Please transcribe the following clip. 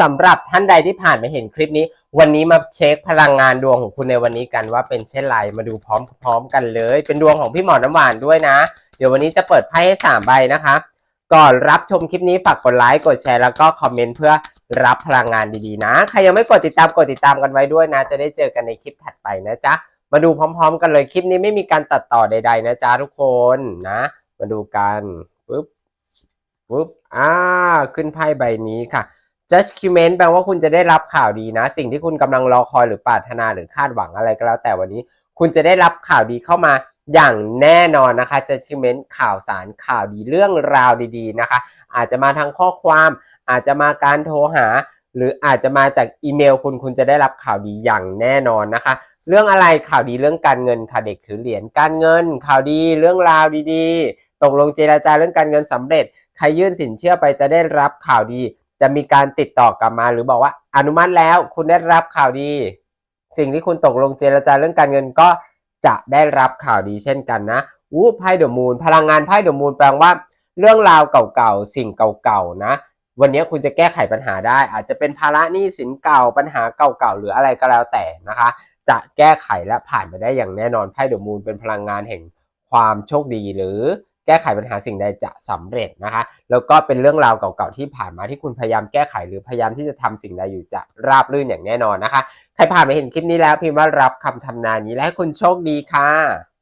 สำหรับท่านใดที่ผ่านมาเห็นคลิปนี้ วันนี้มาเช็คพลังงานดวงของคุณในวันนี้กันว่าเป็นเช่นไรมาดูพร้อมๆกันเลย เป็นดวงของพี่หมอน้ำหวานด้วยนะ เดี๋ยววันนี้จะเปิดไพ่ให้สามใบนะคะ ก่อนรับชมคลิปนี้ฝากกดไลค์กดแชร์แล้วก็คอมเมนต์เพื่อรับพลังงานดีๆนะ ใครยังไม่กดติดตามกดติดตามกันไว้ด้วยนะ จะได้เจอกันในคลิปถัดไปนะจ๊ะมาดูพร้อม ๆ กันเลยคลิปนี้ไม่มีการตัดต่อใด ๆ นะจ๊ะทุกคนนะ มาดูกันปุ๊บปุ๊บอ่าขึ้นไพ่ใบนี้ค่ะ judgment แปลว่าคุณจะได้รับข่าวดีนะ สิ่งที่คุณกำลังรอคอยหรือปรารถนาหรือคาดหวังอะไรก็แล้ว แต่วันนี้คุณจะได้รับข่าวดีเข้ามาอย่างแน่นอนนะคะ judgment ข่าวสารข่าวดีเรื่องราวดีๆนะคะ อาจจะมาทางข้อความ อาจจะมาการโทรหา หรืออาจจะมาจากอีเมลคุณคุณจะได้รับข่าวดีอย่างแน่นอนนะคะ เรื่องอะไรข่าวดีเรื่องการเงินค่ะเด็กถือเหรียญการเงิน ข่าวดีเรื่องราวดีๆ ตกลงเจราจาเรื่องการเงินสำเร็จ ใครยื่นสินเชื่อไปจะได้รับข่าวดี จะมีการติดต่อกลับมาหรือบอกว่าอนุมัติแล้วคุณได้รับข่าวดี สิ่งที่คุณตกลงเจรจาเรื่องการเงินก็จะได้รับข่าวดีเช่นกันนะอู้ไพ่เดอะมูนพลังงานไพ่เดอะมูนแปลว่า เรื่องราวเก่าๆสิ่งเก่าๆนะ วันนี้คุณจะแก้ไขปัญหาได้ อาจจะเป็นภาระหนี้สินเก่าปัญหาเก่าๆหรืออะไรก็แล้วแต่นะคะ จะแก้ไขและผ่านไปได้อย่างแน่นอนไพ่เดอะมูนเป็นพลังงานแห่งความโชคดีหรือ แก้ไขปัญหาสิ่งใดจะสำเร็จนะคะ แล้วก็เป็นเรื่องราวเก่าๆที่ผ่านมาที่คุณพยายามแก้ไขหรือพยายามที่จะทำสิ่งใดอยู่จะราบรื่นอย่างแน่นอนนะคะ ใครผ่านมาเห็นคลิปนี้แล้วพิมพ์ว่ารับคำทำนายนี้และให้คุณโชคดีค่ะ